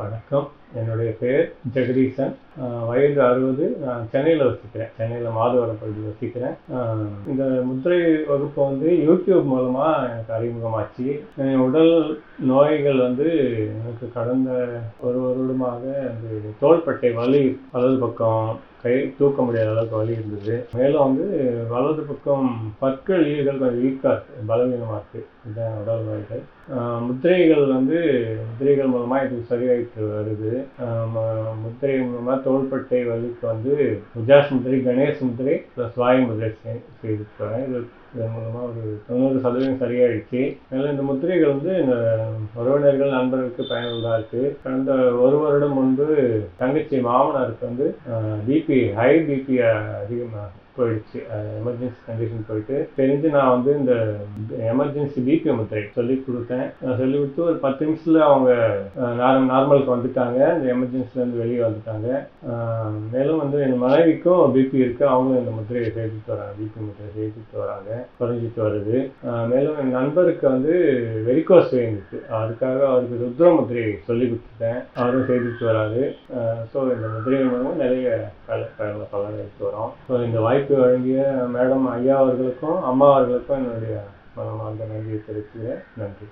வணக்கம். என்னுடைய பெயர் ஜெகதீசன். வயது அறுபது. நான் சென்னையில் வசிக்கிறேன். சென்னையில் மாதவரம் பகுதியில் வசிக்கிறேன். இந்த முத்திரை வகுப்பு வந்து யூடியூப் மூலமாக எனக்கு அறிமுகமாச்சு. என் உடல் நோய்கள் வந்து எனக்கு கடந்த ஒரு வருடமாக அந்த தோள்பட்டை வலி வலது பக்கம் கை தூக்க முடியாத அளவுக்கு வலி இருந்தது. மேலும் வந்து வலது பக்கம் பற்கள் ஈடுகள் கொஞ்சம் வீக்காக இருக்குது பலவீனமாக இருக்குது இதுதான் உடல் நோய்கள். முத்திரைகள் வந்து முத்திரைகள் மூலமாக இது சரியாயிட்டு வருது. முத்திரை மூலமாக தோள்பட்டை வலிக்கு வந்து உஜாஸ் முத்திரை கணேஷ் முத்திரை ப்ளஸ் வாயு முத்திரை செய்து செய்துட்டு இது இதன் மூலமாக ஒரு தொண்ணூறு சதவீதம் சரியாயிடுச்சு. அதனால் இந்த முத்திரைகள் வந்து இந்த உறவினர்கள் நண்பர்களுக்கு பயனுள்ளதாக இருக்குது கடந்த ஒரு வருடம் முன்பு தங்கச்சி மாமனாருக்கு வந்து பிபி ஹை பிபி அதிகமாக போயிடுச்சு. எமர்ஜென்சி கண்டிஷன் போயிட்டு தெரிஞ்சு நான் வந்து இந்த எமர்ஜென்சி பிபி முத்திரை சொல்லி கொடுத்தேன். நான் சொல்லி கொடுத்து ஒரு பத்து நிமிஷத்தில் அவங்க நார்மலுக்கு வந்துட்டாங்க. இந்த எமர்ஜென்சிலேருந்து வெளியே வந்துட்டாங்க. மேலும் வந்து என் மனைவிக்கும் பிபி இருக்கு. அவங்களும் இந்த முத்திரையை செய்துட்டு வராங்க. பிபி முத்திரை செய்துட்டு வராங்க. குறைஞ்சிட்டு வருது. மேலும் என் நண்பருக்கு வந்து வெரிகோஸ் வெயின் அதுக்காக அவருக்கு ருத்ர முத்திரை சொல்லி கொடுத்துட்டேன். அவரும் செய்துட்டு வராது ஸோ இந்த முத்திரை மூலமாக நிறைய பல பல பலன் எடுத்து வரோம் ஸோ இந்த வாய்ப்பு வாய்ப்பு வழங்கிய மேடம் ஐயா அவர்களுக்கும் அம்மா அவர்களுக்கும் என்னுடைய மனமார்ந்த நன்றியை தெரிவிக்கிறேன் நன்றி.